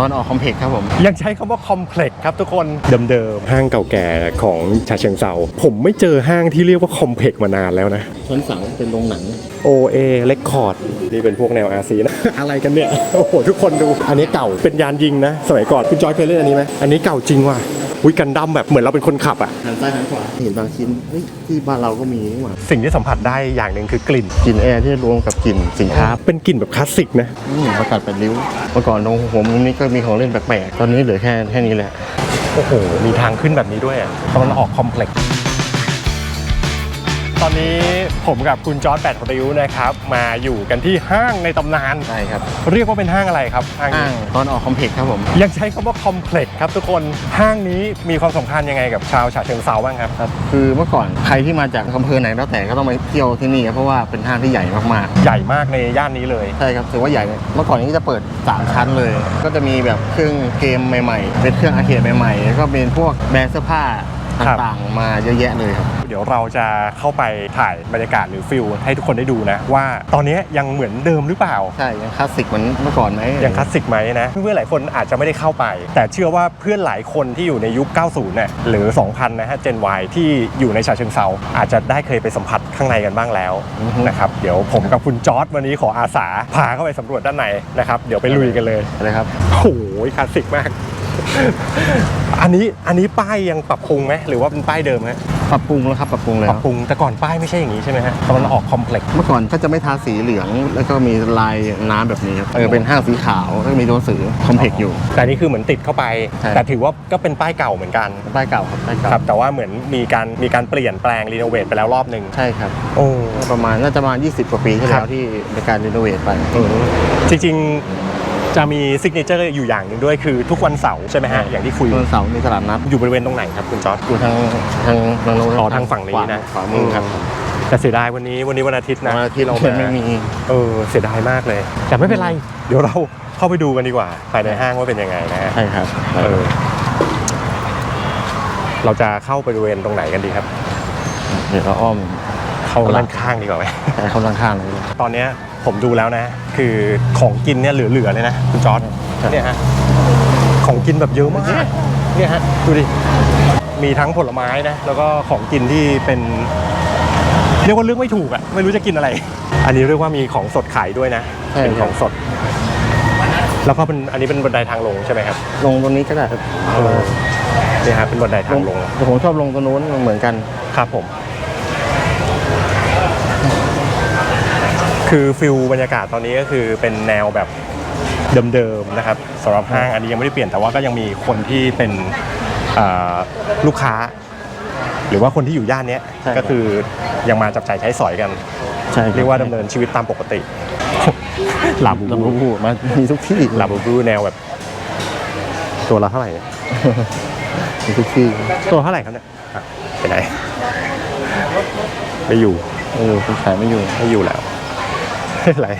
ตอนออกคอมเพล็กซ์ครับผม ยังใช้คำว่าคอมเพล็กซ์ครับทุกคนเดิมๆห้างเก่าแก่ของชาเชิงเซาผมไม่เจอห้างที่เรียกว่าคอมเพล็กซ์มานานแล้วนะชั้นสามเป็นโรงหนัง OA Record นี่เป็นพวกแนว RC นะ อะไรกันเนี่ย โอ้โห ทุกคนดู อันนี้เก่าเป็นยานยิงนะ สมัยก่อนคุณจอยเคยเล่นอันนี้ไหมอันนี้เก่าจริงว่ะ วิกันดั้มแบบเหมือนเราเป็นคนขับอะหันซ้ายหันขวาเห็นบางชิ้นเฮ้ยที่บ้านเราก็มีนี่หว่าสิ่งที่สัมผัสได้อย่างหนึ่งคือกลิ่นกลิ่นแอร์ที่รวมกับกลิ่นสินค้าเป็นกลิ่นแบบคลาสสิกนะอืมประกาศเป็นริ้วเมื่อก่อนตรงหัวมุมนี้ก็มีของเล่นแปลกๆตอนนี้เหลือแค่แค่นี้แหละโอ้โหมีทางขึ้นแบบนี้ด้วยอะตอนออกคอมเพล็กซ์ ตอนนี้ผมกับคุณจอร์ดแปดริ้วนะครับ มาอยู่กันที่ห้างในตำนาน ใช่ครับเรียกว่าเป็นห้างอะไรครับห้างห้านี้งตอนออกคอมเพล็กซ์ครับผม ยังใช้คำว่าคอมเพล็กซ์ครับทุกคนห้างนี้มีความสำคัญยังไงกับชาวฉะเชิงเซาบ้างครับ ครับ คือเมื่อก่อนใครที่มาจากอำเภอไหนแล้วแต่ก็ต้องมาเที่ยวที่นี่ครับเพราะว่าเป็นห้างที่ใหญ่มากใหญ่มากในย่านนี้เลย ๆ ใช่ครับถือว่าใหญ่เมื่อก่อนนี้จะเปิด 3 ชั้นเลย ก็จะมีแบบเครื่องเกมใหม่ ๆ เป็นเครื่องอาร์เคดใหม่ๆแล้วก็เป็นพวกแบรนด์เสื้อผ้าครับ ต่างๆ มาเยอะแยะเลยครับ เดี๋ยวเราจะเข้าไปถ่ายบรรยากาศหรือฟิลให้ทุกคนได้ดูนะ ว่าตอนนี้ยังเหมือนเดิมหรือเปล่า ใช่ ยังคลาสสิกเหมือนเมื่อก่อนไหมยังคลาสสิกไหมนะ เพื่อนๆหลายคนอาจจะไม่ได้เข้าไป แต่เชื่อว่าเพื่อนหลายคนที่อยู่ในยุค 90เนี่ยหรือ 2000 นะฮะ Gen Y ที่อยู่ในฉะเชิงเซาอาจจะได้เคยไปสัมผัสข้างในกันบ้างแล้วนะครับเดี๋ยวผมกับคุณจอร์ดวันนี้ขออาสาพาเข้าไปสำรวจด้านในนะครับเดี๋ยวไปลุยกันเลยอะไรครับโอ้โหคลาสสิกมาก อันนี้อันนี้ป้ายยังปรับปรุงไหมหรือว่าเป็นป้ายเดิมฮะปรับปรุงแล้วครับปรับปรุงแล้ปรัวบปรุงแต่ก่อนป้ายไม่ใช่อย่างนี้ใช่ไหมฮะตอนออกคอมเพล็กซ์ เมื่อก่อนก็จะไม่ทาสีเหลือง แล้วก็มีลายน้ำแบบนี้ครับเออเป็นห้างสีขาวแล้วก็มีตัวหนังสือคอมเพล็กซ์อยู่ แต่นี่คือเหมือนติดเข้าไป ใช่ แต่ถือว่าก็เป็นป้ายเก่าเหมือนกันป้ายเก่าครับป้ายเก่าครับแต่ว่าเหมือนมีการมีการเปลี่ยนแปลงรีโนเวทไปแล้วรอบหนึ่งใช่ครับ โอ้ ประมาณน่าจะประมาณ 20 กว่าปีที่ครัแล้วบ ที่ในการรีโนเวทไป จริงๆ จะมีซิกเนเจอร์อยู่อย่างหนึ่งด้วยคือทุกวันเสาร์ใช่ไหมฮะอย่างที่คุย วันเสาร์มีตลาดนัดอยู่บริเวณตรงไหนครับคุณจอร์ดอยู่ทางทางทางโน้นอ๋อทางฝั่งนี้นะขวามือครับแต่เสียดายวันนี้วันนี้วันอาทิตย์นะวันอาทิตย์เราเราไม่มีเออเสียดายมากเลย แต่ไม่เป็นไร เดี๋ยวเราเข้าไปดูกันดีกว่า ภายในห้างว่าเป็นยังไงนะฮะใช่ครับเออเราจะเข้าบริเวณตรงไหนกันดีครับ เดี๋ยวเราอ้อมเข้าด้านข้างดีกว่าไหมไปเข้าด้านข้างเลยตอนเนี้ย ผมดูแล้วนะ คือของกินเนี่ยเหลือๆเลยนะคุณจอร์ดเนี่ยฮะของกินแบบเยอะมากเนี่ยฮะดูดิมีทั้งผลไม้นะแล้วก็ของกินที่เป็นเรียกว่าเลือกไม่ถูกอะไม่รู้จะกินอะไร อันนี้เรียกว่ามีของสดขายด้วยนะเป็นของสด แล้วก็เป็นอันนี้เป็นบันไดทางลงใช่ไหมครับ ลงตรงนี้ก็ได้ครับเออเนี่ยฮะเป็นบันไดทางลงแต่ผมชอบลงตรงนู้นเหมือนกันครับผม คือฟิลบรรยากาศตอนนี้ก็คือเป็นแนวแบบเดิมๆนะครับสำหรับห้างอันนี้ยังไม่ได้เปลี่ยนแต่ว่าก็ยังมีคนที่เป็นอ่าลูกค้า หรือว่าคนที่อยู่ย่านเนี้ยใช่ครับ ก็คือยังมาจับจ่ายใช้สอยกัน ใช่เรียกว่าดำเนินชีวิตตามปกติลาบูลำบูพูมามีทุกที่ลาบูบูแนวแบบ ตัวละเท่าไหร่เนี่ยมีทุกที่ตัวเท่าไหร่ครับเนี่ยอะไปไหนไม่อยู่เออคุณขายไม่อยู่ไม่อยู่แล้ว ไม่เป็นไร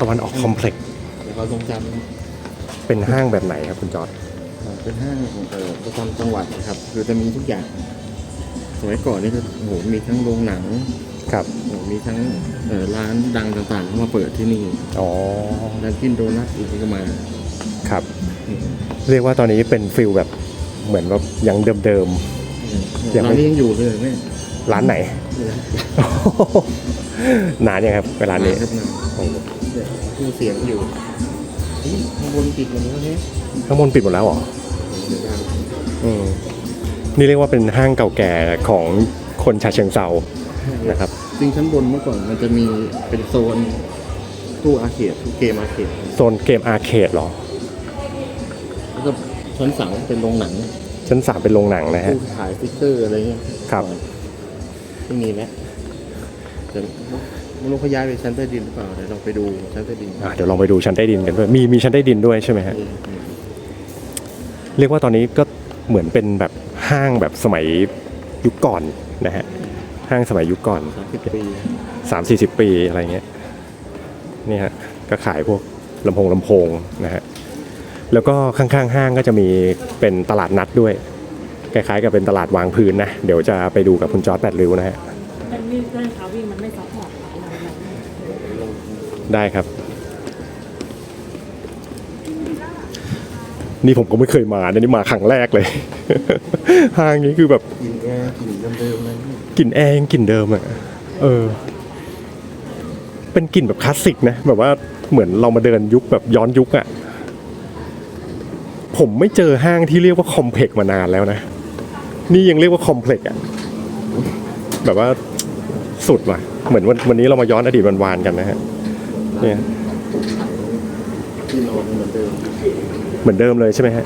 ตะวันออกคอมเพล็กซ์เดี๋ยวเราทรงจเป็นห้างแบบไหนครับคุณจอร์ดำเป็นห้างเอ่อประจำจังหวัดนะครับคือจะมีทุกอย่างสมัยก่อนนี่ก็โอ้โหมีทั้งโรงหนังครับ โอ้โหมีทั้งเอ่อร้านดังต่างๆเข้ามาเปิดที่นี่อ๋อ ร้านกินโดนัทอีกก็มาครับอืม เรียกว่าตอนนี้เป็นฟิลแบบเหมือนแบบยังเดิม ยังไม่ ร้านนี้ยังอยู่เลยไหมๆร้านไหน นานยังครับเวลานี้ครับนะเนี่ยคือเสียงอยู่เฮ้ยข้างบนปิดหมดแล้วเนี่ยข้างบนปิดหมดแล้วเหรอ เดี๋ยวดังอืมนี่เรียกว่าเป็นห้างเก่าแก่ของคนชาเชิงเซานะครับ จริงชั้นบนเมื่อก่อนมันจะมีเป็นโซนตู้อาร์เคดตู้เกมอาร์เคดโซนเกมอาร์เคดเหรอแล้วก็ ชั้นสามเป็นโรงหนังชั้นสามเป็นโรงหนังนะฮะตู้ขายสติ๊กเกอร์อะไรเงี้ยครับไม่มีแล้วแต่ไม่รู้เขาย้ายไปชั้นใต้ดินหรือเปล่าเดี๋ยวเราไปดูชั้นใต้ดินอะเดี๋ยวลองไปดูชั้นใต้ดินกันด้วยมีมีชั้นใต้ดินด้วยใช่ไหมฮะเออเออเรียกว่าตอนนี้ก็เหมือนเป็นแบบห้างแบบสมัยยุคก่อนนะฮะห้างสมัยยุคก่อนสามสิบปีสามสี่สิบปีอะไรเงี้ยนี่ฮะก็ขายพวกลำโพงลำโพงนะฮะ แล้วก็ข้างๆห้างก็จะมีเป็นตลาดนัดด้วยใคล้ายๆกับเป็นตลาดวางพื้นนะ เดี๋ยวจะไปดูกับคุณจอร์ดแปดริ้วนะฮะมันมีเรื่องเท้าวิ่งมันไม่ซัพพอร์ตอะไรแบบนั้นได้ครับ นี่ผมก็ไม่เคยมานะนี่มาครั้งแรกเลย ห้างนี้คือแบบกินแอร์กินเดิมๆเลยกลิ่นแอร์ยังกลิ่นเดิมอะเออ เป็นกลิ่นแบบคลาสสิกนะ แบบว่าเหมือนเรามาเดินยุคแบบย้อนยุคอะ ผมไม่เจอห้างที่เรียกว่าคอมเพล็กซ์มานานแล้วนะ นี่ยังเรียกว่าคอมเพล็กซ์อะแบบว่าสุดว่ะ เหมือนวันวันนี้เรามาย้อนอดีตวันวานๆกันนะฮะเนี่ยที่นอนเหมือนเดิมเหมือนเดิมเลยใช่ไหมฮะ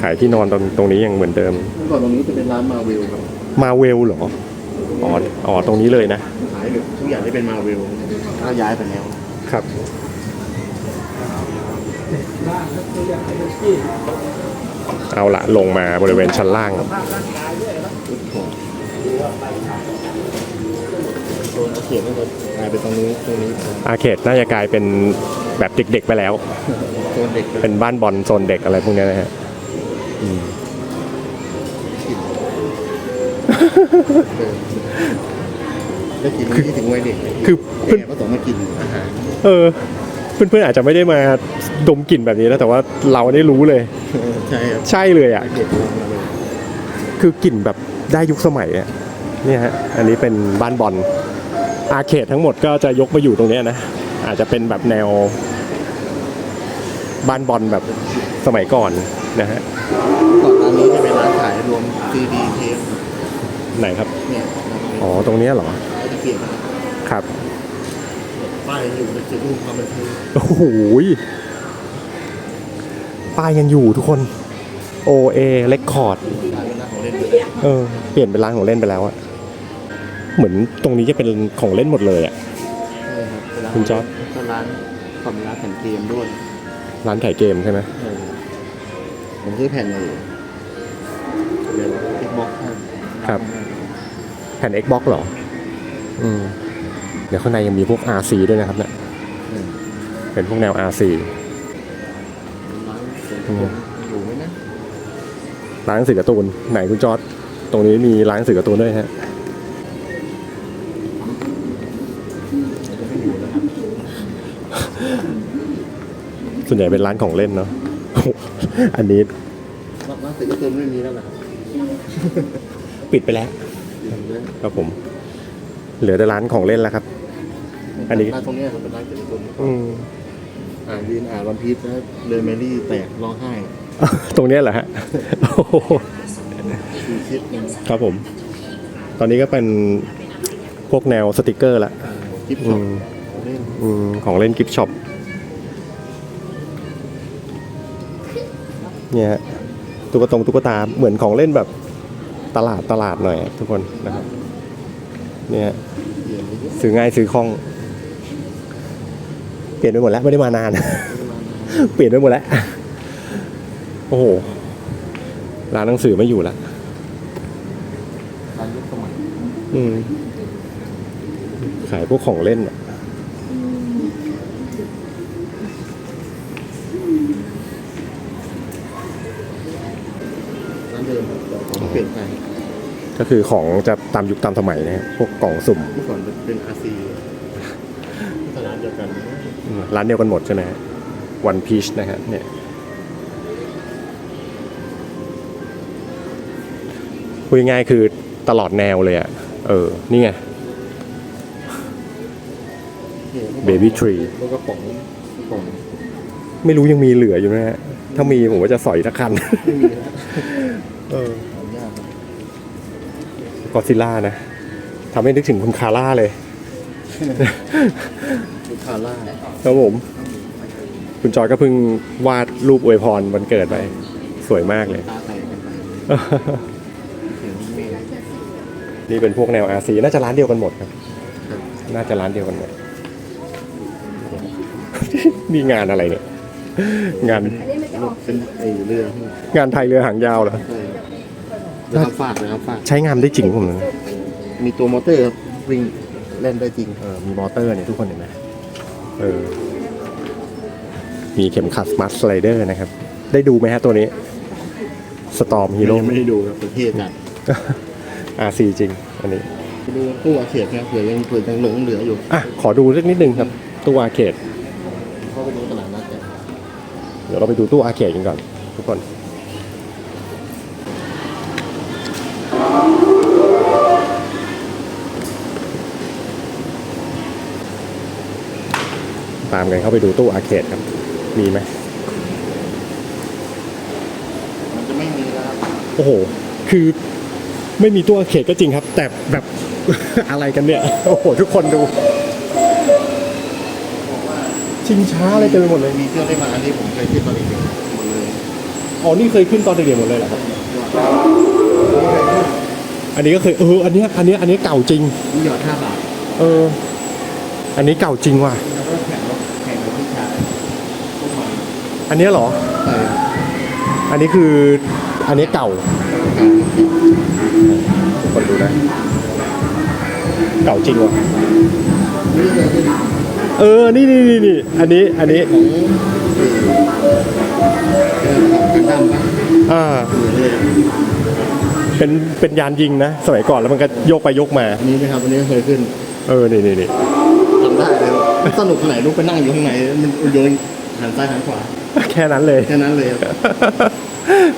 ขายที่นอนตรงตรงนี้ยังเหมือนเดิมเมื่อก่อนตรงนี้จะเป็นร้านมาเวลครับมาเวลเหรออ๋ออ๋อตรงนี้เลยนะขายแบบทุกอย่างที่เป็นมาเวลก็ย้ายไปแล้วครับ เอาละลงมาบริเวณชั้นล่างโซนอาเขียนก็จะกลายเป็นตรงนี้ตรงนี้อาเขตน่าจะกลายเป็นแบบเด็กๆไปแล้ว โซนเด็กเป็นบ้านบอลโซนเด็กอะไรพวกเนี้ยนะฮะเดิมได้กินที่ถึงวัยเด็กคือแอเพื่อนร์ก็ต้องมากินอาหาร เออเพื่อนๆอาจจะไม่ได้มาดมกลิ่นแบบนี้นะแต่ว่าเราได้รู้เลย ใช่ครับใช่เลยอะ เด็กลงมาเลยคือกลิ่นแบบได้ยุคสมัยอะเนี่ยฮะอันนี้เป็นบ้านบอลอาเขตทั้งหมดก็จะยกมาอยู่ตรงเนี้ยนะ อาจจะเป็นแบบแนว บ้านบอลแบบสมัยก่อนนะฮะก่อนร้านนี้จะเป็นร้านขายรวมซีดีเทปไหนครับ เนี่ยอ๋อตรงเนี้ยเหรอ ก็จะเปลี่ยนครับ ป้ายอยู่ในจุดรูปความบันเทิงโอ้โหยป้ายยังอยู่ทุกคน OA Record ร้านเป็นร้านของเล่นเลยเออ เปลี่ยนเป็นร้านของเล่นไปแล้วอะเหมือนตรงนี้จะเป็นของเล่นหมดเลยอะ ใช่ครับเป็นร้านคุณจอร์จก็ร้านคอมร้านแผ่นเกมด้วยร้านขายเกมใช่ไหมเออผมซื้อแผ่นเลยเดี๋ยวติ๊กบ็อกให้ครับ แผ่น Xbox เหรอ อืมเดี๋ยวข้างในยังมีพวก RC ด้วยนะครับเนี่ยอืมเป็นพวกแนว RC ร้านเสริมสวยอยู่ไหมนะร้านหนังสือการ์ตูนไหนคุณจอร์ดตรงนี้มีร้านหนังสือการ์ตูนด้วยฮะจะไม่อยู่แล้วครับส่วนใหญ่เป็นร้านของเล่นเนาะอันนี้ร้านเสริมการ์ตูนไม่มีแล้วนะครับปิดไปแล้วอยู่เลยครับผม เหลือแต่ร้านของเล่นแล้วครับ อันนี้ ร้านตรงเนี้ยครับเป็นร้านเสริมการ์ตูนอืม อ่านวีนอ่านวันพีชแล้วเลยแมรี่แตกร้องไห้ตรงเนี้ยเหรอฮะโอ้โหคือคิดหนึงครับผม ตอนนี้ก็เป็นพวกแนวสติกเกอร์ละคลิปอืช็อปมเล่นอืมของเล่นกิฟต์ช็อปเนี่ยฮะตุ๊กตงตุ๊กตาเหมือนของเล่นแบบตลาดตลาดหน่อยอะทุกคนนะครับเนี่ยฮะเปลี่ยนไปเยอะซื้อง่ายซื้อคล่องเปลี่ยนไปหมดแล้วไม่ได้มานาน เปลี่ยนไปหมดแล้ว โอ้โห ร้านหนังสือไม่อยู่แล้วร้านยุคสมัยอืมขายพวกของเล่นอะร้านเดิมแต่ของเปลี่ยนไปก็คือของจะตามยุคตามสมัยนะฮะพวกกล่องสุ่มเมื่อก่อนเป็นอาซีตลาดเดียวกันอืม ร้านเดียวกันหมดใช่ไหมวันพีชนะฮะเนี่ยพูดง่ายๆคือตลอดแนวเลยอะเออ นี่ไง Baby Tree แล้วก็ป๋องป๋องไม่รู้ยังมีเหลืออยู่นะฮะ ถ้ามีผมว่าจะสอยทักคันไม่มีนะเออหายากนะกอซิล่านะทำให้นึกถึงคุณคาร่าเลยลูก ค้าล่าครับผม คุณจอยก็เพิ่งวาดรูปอวยพรวันเกิดไป สวยมากเลย ตาแตกกันไปเห็นเมฆนี่เป็นพวกแนว RC น่าจะร้านเดียวกันหมดครับ ครับน่าจะร้านเดียวกันหมด นี่งานอะไรเนี่ย งานเป็นไอเรืองานไทยเรือหางยาวเหรอใช่เรือครับฟาดเรือครับฟาดใช้งานได้จริงผมนะมีตัวมอเตอร์ครับวิ่งเล่นได้จริง เออมีมอเตอร์เนี่ยทุกคนเห็นไหม เออ มีเข็มขัดสมาร์ทสไลเดอร์นะครับ ได้ดูไหมฮะตัวนี้ สตอมฮีโร่ยังไม่ได้ดูครับประเทศจัดอาซีจริง อันนี้ไปดูตู้อาเขตครับเผื่อยังเผื่อยังหลงเหลืออยู่ อะ ขอดูสักนิดนึงครับ ตู้อาร์เคดเข้าไปดูตลาดนัดกันเดี๋ยวเราไปดูตู้อาร์เคดกันก่อน ทุกคน ตามกันเข้าไปดูตู้อาร์เคดครับ มีไหมมันจะไม่มีแล้วครับ โอ้โห คือไม่มีตู้อาร์เคดก็จริงครับ แต่แบบ อะไรกันเนี่ย โอ้โห ทุกคนดูชิงช้าอะไรเต็มไปหมดเลย มีเครื่องได้มาอันที่ผมเคยขึ้นตอนเด็กๆหมดเลยอ๋อ นี่เคยขึ้นตอนเด็กๆหมดเลยเหรอครับ อันนี้ก็เคย เออ อันเนี้ย อันเนี้ย อันเนี้ยเก่าจริง มีหยอดห้าบาท เออ อันนี้เก่าจริงว่ะ แล้วก็แข่งรถแข่งรถผู้ชายพวกมัน อันเนี้ยเหรอใส่อันนี้คือ อันนี้เก่าคนดูนะเก่าจริงว่ะเออ นี่นี่นี่นี่ อันนี้ อันนี้ของเออกันดั้มปะอ่าเหมือนเลยเป็น เป็นยานยิงนะ สมัยก่อนแล้วมันก็โยกไปโยกมา อันนี้นะครับอันนี้ก็เคยขึ้นเออ นี่นี่นี่ทำได้เลยสนุกขนาดลูกไปนั่งอยู่ข้างในมันโยนหันซ้ายหันขวา แค่นั้นเลย แค่นั้นเลยครับ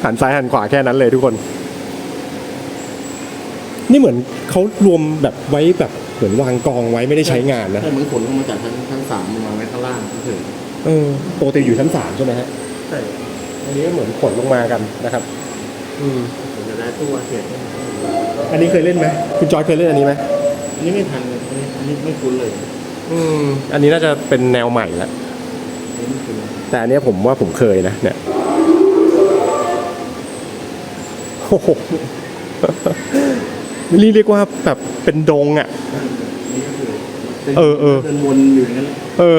หันซ้ายหันขวาแค่นั้นเลยทุกคน นี่เหมือนเขารวมแบบไว้แบบเหมือนวางกองไว้ไม่ได้ใช้งานนะใช่เหมือนขนลงมาจากชั้นชั้นสามมาไว้ข้างล่างเฉยเออปกติอยู่ชั้นสามใช่ไหมฮะใช่อันนี้ก็เหมือนขนลงมากันนะครับ อืมผมจะได้ตู้อาเขตอันนี้เคยเล่นไหมคุณจอยเคยเล่นอันนี้ไหมอันนี้ไม่ทันเลยอันนี้อันนี้ไม่คุ้นเลย อืมอันนี้น่าจะเป็นแนวใหม่แล้ว อันนี้ไม่คุ้นเลย แต่อันเนี้ยผมว่าผมเคยนะเนี่ยโอ้โหนี่เรียกว่าแบบเป็นดงอะอันนี้ก็คือเออเออเดินวนอยู่อย่างนั้นเออ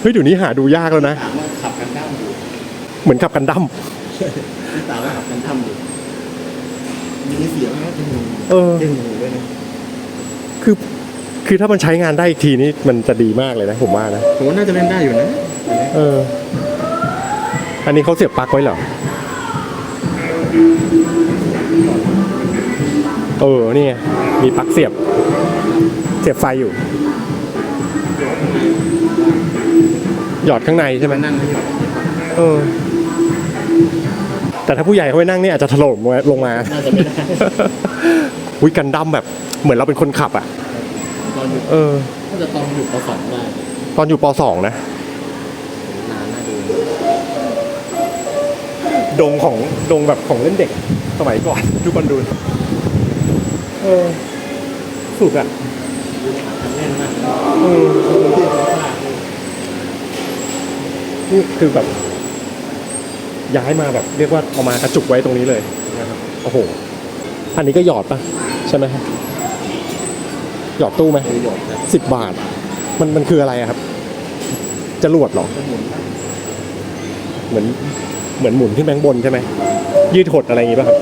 เฮ้ยเดี๋ยวนี้หาดูยากแล้วนะถามว่าขับกันดั้มอยู่ เหมือนขับกันดั้มพี่ตามว่าขับกันดั้มอยู่ มีเสียงไหมจมูกเออจมูกด้วยนะ คือ คือถ้ามันใช้งานได้อีกทีนี้มันจะดีมากเลยนะผมว่านะผมว่าน่าจะเล่นได้อยู่นะอันนี้ เออ อันนี้เขาเสียบปลั๊กไว้เหรอ เออ นี่ไง มีปลั๊กเสียบ เสียบไฟอยู่ หยอดข้างในใช่ไหมมานั่งให้หยอดเออ แต่ถ้าผู้ใหญ่เขาไปนั่งนี่อาจจะถล่มลงมา น่าจะไม่ได้อุ้ยกันดั้มแบบ เหมือนเราเป็นคนขับอะ ตอนอยู่เออ น่าจะตอนอยู่ปสองได้ ตอนอยู่ปสองนะ ดงของดงแบบของเล่นเด็กสมัยก่อน ทุกคนดูเออสุดอะเออนี่คือแบบ ย้ายมาแบบ เรียกว่าเอามากระจุกไว้ตรงนี้เลยนะครับโอ้โห อันนี้ก็หยอดปะใช่ไหมครับหยอดตู้ไหมหยอดสิบบาท มันมันคืออะไรครับจรวดหรอ เหมือน เหมือนหมุนขึ้นแบงบนใช่ไหมยืดหดอะไรอย่างงี้ป่ะครับ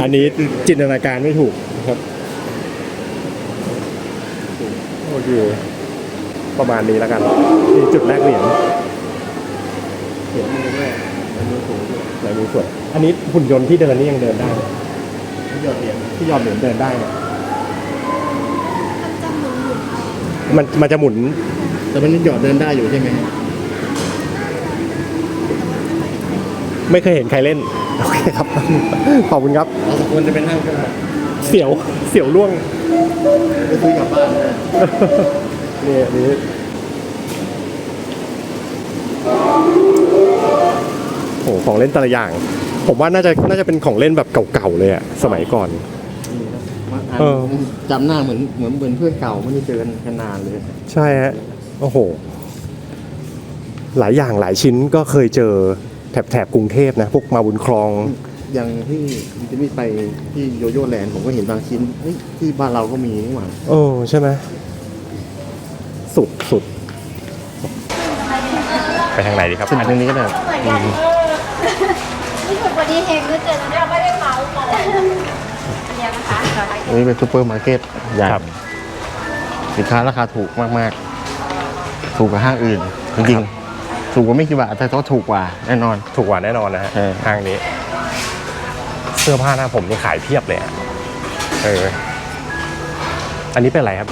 อันนี้จินตนาการไม่ถูกครับโอเคประมาณนี้แล้วกันนี่จุดแรกเหรียญเสียมือด้วยมันมือถูด้วยไหนมีส่วนอันนี้หุ่นยนต์ที่เดินนี่ยังเดินได้ไหมที่หยอดเหรียญที่ยอดเหรียญเดินได้ไหมมันมันจะหมุนแต่มันหยอดเดินได้อยู่ใช่ไหม ไม่เคยเห็นใครเล่น โอเคครับ ขอบคุณครับ เราสองคนจะเป็นห้างก็ได้เสียว เสียวล่วง ไปซื้อกลับบ้านได้นี่อันนี้โอ้ของเล่นแต่ละอย่าง ผมว่าน่าจะน่าจะเป็นของเล่นแบบเก่าๆเลยอะสมัยก่อนเออ จำหน้าเหมือนเหมือนเหมือนเพื่อนเก่าไม่ได้เจอกันนานเลยใช่ฮะ โอ้โห หลายอย่างหลายชิ้นก็เคยเจอ แถบแถบกรุงเทพนะพวกมาบุญครอง อย่างที่จะมีไปที่โยโย่แลนด์ผมก็เห็นบางชิ้นเฮ้ยที่บ้านเราก็มีนี่หว่าเออใช่ไหมสุดสุดไปทางไหนดีครับขึ้นตรงนี้ก็ได้นี่คือวันนี้เฮงด้วยเจอเราไม่ได้เมาส์กันเดียวนะคะอันนี้เป็นซูเปอร์มาร์เก็ตใหญ่ครับสินค้าราคาถูกมาก ๆ ถูกกว่าห้างอื่น จริงๆ ถูกกว่าไม่กี่บาทแต่ก็ถูกกว่าแน่นอน ถูกกว่าแน่นอนนะฮะใช่ห้างนี้สื้อผ้าหน้าผมนี่ขายเพียบเลยอะเออ อันนี้เป็นอะไรครับ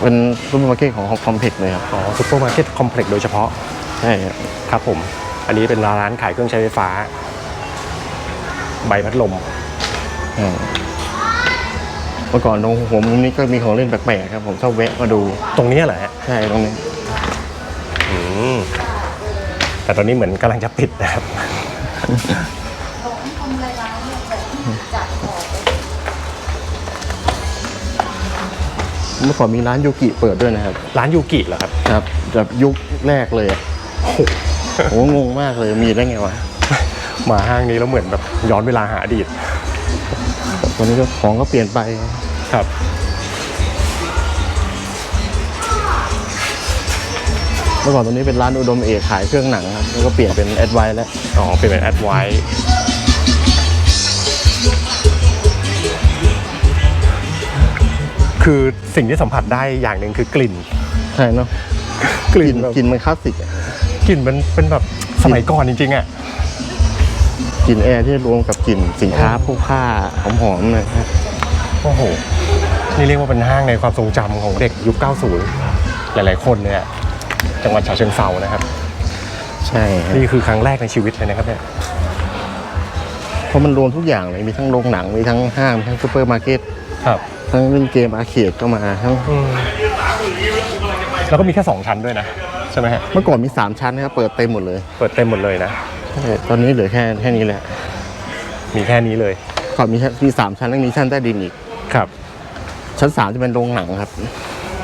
เป็นซูเปอร์มาร์เก็ตของคอมเพล็กซ์เลยครับอ๋อซุปเปอร์มาร์เก็ตคอมเพล็กซ์โดยเฉพาะ ใช่ครับครับผม อันนี้เป็นร้านขายเครื่องใช้ไฟฟ้า ใบพัดลมอืมเมื่อก่อนตรงหัวมุมนี้ก็มีของเล่นแปลกๆครับผมชอบแวะมาดูตรงนี้เหรอฮะ ใช่ตรงนี้ แต่ตอนนี้เหมือนกำลังจะปิดนะครับ เมื่อก่อนมีร้านยูกิเปิดด้วยนะครับ ร้านยูกิเหรอครับ ครับแบบยุคแรกเลยอะโอ้โหงงมากเลยมีได้ไงวะมาห้างนี้แล้วเหมือนแบบย้อนเวลาหาอดีตตอนนี้ก็ของก็เปลี่ยนไป ครับ เมื่อก่อนตรงนี้เป็นร้านอุดมเอกขายเครื่องหนังครับแล้วก็เปลี่ยนเป็นแอดไวแล้วอ๋อเป็นแบบแอดไวคือสิ่งที่สัมผัสได้อย่างหนึ่งคือกลิ่น ใช่เนาะกลิ่นแบบกลิ่นมันคลาสสิกอะกลิ่นมันเป็นแบบสมัยก่อนจริงๆอะกลิ่นแอร์ที่รวมกับกลิ่นสินค้าพวกผ้าหอมๆเลยครับโอ้โห นี่เรียกว่าเป็นห้างในความทรงจำของเด็กยุค 90 หลายๆคนเนี่ย จังหวัดฉะเชิงเซานะครับ ใช่ครับนี่คือครั้งแรกในชีวิตเลยนะครับเนี่ยเพราะมันรวมทุกอย่างเลยมีทั้งโรงหนังมีทั้งห้างมีทั้งซูเปอร์มาร์เก็ตครับทั้งเล่นเกมอาร์เคดก็มาทั้งแล้วก็มีแค่ 2 ชั้นด้วยนะ ใช่ไหมฮะเมื่อก่อนมี 3 ชั้นนะครับเปิดเต็มหมดเลยเปิดเต็มหมดเลยนะใช่ตอนนี้เหลือแค่แค่นี้แหละมีแค่นี้เลยก่อนมีแค่มีสามชั้นแล้วมีชั้นใต้ดินอีกครับ ชั้นสามจะเป็นโรงหนังครับ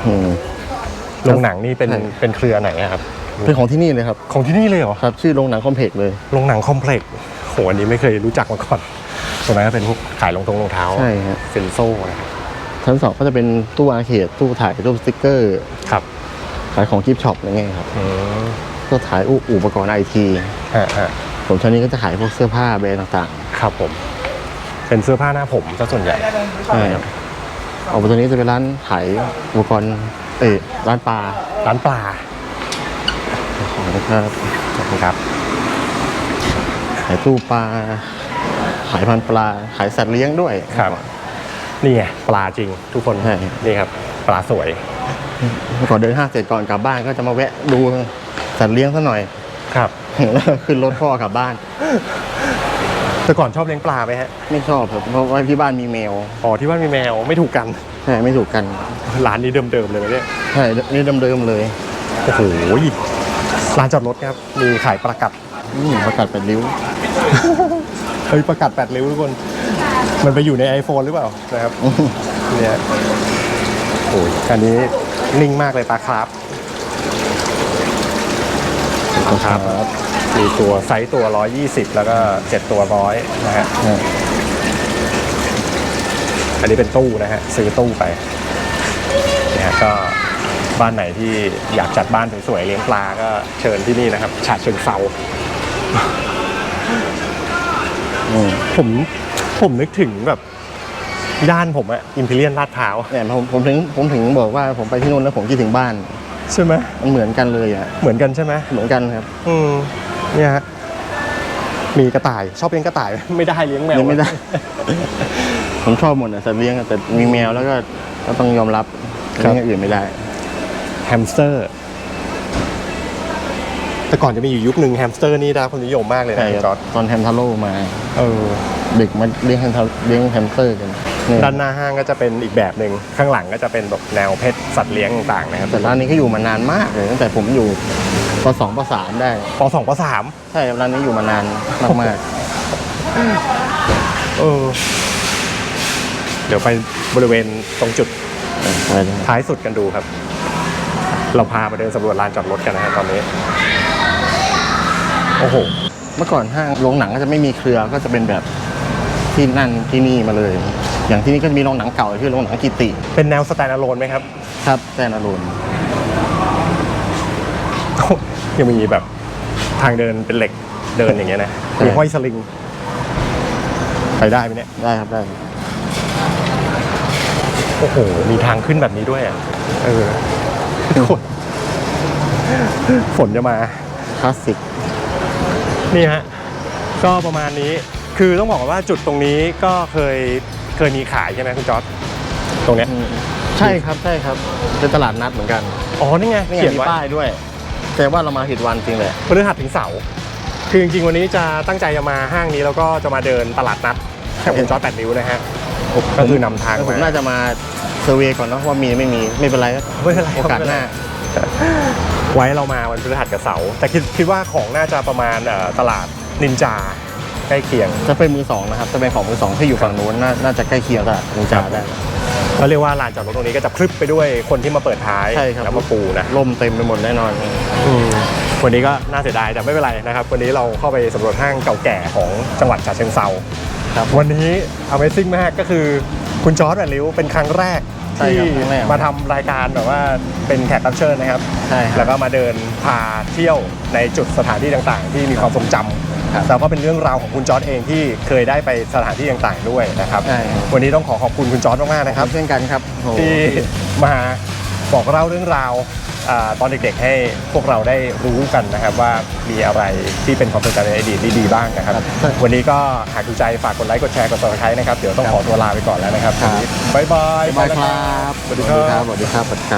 อืม โรงหนังนี่เป็นใช่ เป็นเครือไหนอะครับเป็นของที่นี่เลยครับของที่นี่เลยเหรอครับชื่อโรงหนังคอมเพล็กซ์เลย โรงหนังคอมเพล็กซ์โหอันนี้ไม่เคยรู้จักมาก่อนตรงนั้นก็เป็นพวกขายรองทงรองเท้าใช่ฮะ เซนโซ่นะครับชั้นสองก็จะเป็นตู้อาร์เคดตู้ถ่ายรูปสติ๊กเกอร์ ครับขายของกิฟช็อปอะไรเงี้ยครับอืมก็ขายอุอุปกรณ์ไอทีอ่าอ่าผมชั้นนี้ก็จะขายพวกเสื้อผ้าแบรนด์ต่างครับผม เป็นเสื้อผ้าหน้าผมซะส่วนใหญ่ๆใช่ครับออกไปตัวนี้จะเป็นร้านขายอุปกรณ์ เอ้ยร้านปลาร้านปลาขอนะครับขอบคุณครับ ขายตู้ปลา ขายพันธุ์ปลา ขายสัตว์เลี้ยงด้วยครับ นี่ไงปลาจริงทุกคน ใช่ นี่ครับ ปลาสวยเมื่อก่อนเดินห้างเสร็จก่อนกลับบ้านก็จะมาแวะดูสัตว์เลี้ยงซะหน่อย ครับ แล้วขึ้นรถพ่อกลับบ้าน แต่ก่อนชอบเลี้ยงปลาไหมฮะ ไม่ชอบครับเพราะว่าที่บ้านมีแมว อ๋อที่บ้านมีแมวไม่ถูกกันใช่ไม่ถูกกัน ร้านนี้เดิมๆเลยนะเนี่ยใช่นี่เดิมๆเลยโอ้โหร้านจอดรถครับมีขายประกัดอืมประกาศเป็นริ้วเฮ้ยประกัดแปดริ้วทุกคน มันไปอยู่ใน iPhone หรือเปล่านะครับเนี่ยโอ้ยอันนี้นิ่งมากเลยปลาคราฟปลาคราฟมีตัวไซส์ตัว 120 แล้วก็ 7 ตัวร้อยนะฮะใช่ อันนี้เป็นตู้นะฮะซื้อตู้ไปเนี่ยฮะก็บ้านไหนที่อยากจัดบ้านสวยๆเลี้ยงปลาก็เชิญที่นี่นะครับฉะเชิงเซาอืมผมผมนึกถึงแบบย่านผมอะอิมพีเรียนลาดพร้าวเนี่ยผมผมถึงผมถึงบอกว่าผมไปที่นู่นแล้วผมคิดถึงบ้าน ใช่ไหมมันเหมือนกันเลยอะเหมือนกันใช่ไหมเหมือนกันครับ อืมเนี่ยฮะ มีกระต่าย ชอบเลี้ยงกระต่ายไหมไม่ได้เลี้ยงแมวเลี้ยงไม่ได้ ผมชอบหมดอะสัตว์เลี้ยงอะแต่มีแมวแล้วก็ก็ต้องยอมรับ เลี้ยงอย่างอื่นไม่ได้ แฮมสเตอร์ แต่ก่อนจะมีอยู่ยุคหนึ่งแฮมสเตอร์นี่ได้คนนิยมมากเลยใช่นะคคุณจรัอบร์ดตอนแฮมทาโร่มา เออเด็กมาเลี้ยงแฮมทาเลี้ยงแฮมสเตอร์กันเนี่ยด้านหน้าห้างก็จะเป็นอีกแบบหนึ่งข้างหลังก็จะเป็นแบบแนวเพชรสัตว์เลี้ยงต่างๆนะครับแต่ร้านนี้ก็อยู่มานานมากเลยตั้งแต่ผมอยู่ ปสองปสามได้ปสองปสามใช่ครับร้านนี้อยู่มานานมากเออเดี๋ยวไปบริเวณตรงจุดๆเออไปเลยท้ายสุดกันดูครับ เราพามาเดินสำรวจลานจอดรถกันนะฮะตอนนี้ โอ้โห เมื่อก่อนห้างโรงหนังก็จะไม่มีเครือก็จะเป็นแบบที่นั่นที่นี่มาเลย อย่างที่นี่ก็จะมีโรงหนังเก่าที่โรงหนังกิติ เป็นแนวสแตนด์อะโลนไหมครับ ครับแซนอารุณ ยังมีแบบทางเดินเป็นเหล็กเดินอย่างเงี้ยนะมีห้อยสลิงไปได้ไหมเนี่ย ได้ครับได้โอ้โห มีทางขึ้นแบบนี้ด้วยอะ เออฝนฝนจะมา คลาสสิก นี่ฮะ ก็ประมาณนี้ คือต้องบอกว่าจุดตรงนี้ก็เคยเคยมีขายใช่ไหมคุณจอร์ดตรงเนี้ยอืมใช่ครับใช่ครับเป็นตลาดนัดเหมือนกัน อ๋อ นี่ไงนี่ไงเขียนมีไว้ป้ายด้วย แต่ว่าเรามาผิดวันจริงเลยพฤหัสถึงเสาร์คือจริงๆวันนี้จะตั้งใจจะมาห้างนี้แล้วก็จะมาเดินตลาดนัดกับคุณจอร์ดแปดริ้วนะฮะก็คือนำทางผมมาน่าจะมาเซอร์เวย์ก่อนเนอะว่ามีไม่มีไม่เป็นไรครับไม่เป็นไรโอกาสหน้า ไว้เรามาวันพฤหัสกับเสาร์แต่คิดคิดว่าของน่าจะประมาณเอ่อตลาดนินจาใกล้เคียงจะเป็นมือสองนะครับจะเป็นของมือสองที่อยู่ฝั่งนู้นน่าน่าจะใกล้เคียงกับนินจาได้ ก็เรียกว่าลานจอดรถตรงนี้ก็จะพรึบไปด้วยคนที่มาเปิดท้ายใช่ครับ แล้วมาปูนะลมเต็มไปหมดแน่นอนวันนี้ก็น่าเสียดายแต่ไม่เป็นไรนะครับ วันนี้เราเข้าไปสำรวจห้างเก่าแก่ของจังหวัดฉะเชิงเซาครับ วันนี้ Amazing มากก็คือคุณจอร์ดแอนลิวเป็นครั้งแรกใช่ที่ครับครั้งแรก มาทำรายการแบบว่าเป็นแขกรับเชิญนะครับ ใช่ครับแล้วก็มาเดินพาเที่ยวในจุดสถานที่ต่างๆ ที่มีความทรงจ ครับำแล้วก็เป็นเรื่องราวของคุณจอร์ดเองที่เคยได้ไปสถานที่ต่างๆด้วยนะครับ ใช่ครับ วันนี้ต้องขอขอบคุณคุณจอร์ดมากๆนะคครัรับบเช่นกันครับโอ้โหที่มาบอกเล่าเรื่องราวอาตอนเด็กๆให้พวกเราได้รู้กันนะครับ ว่ามีอะไรที่เป็นความทรงจำในอดีตดีๆบ้างนะครับครับวันนี้ก็หากถูกใจฝากกดไลค์กดแชร์กด subscribe นะครับ เดี๋ยวต้องครับขอตัวลาไปก่อนแล้วนะครับครับวันนี้บ๊ายบาย บ๊ายบายครับสวัสดีครับ สวัสดีครับสวัสดีครับ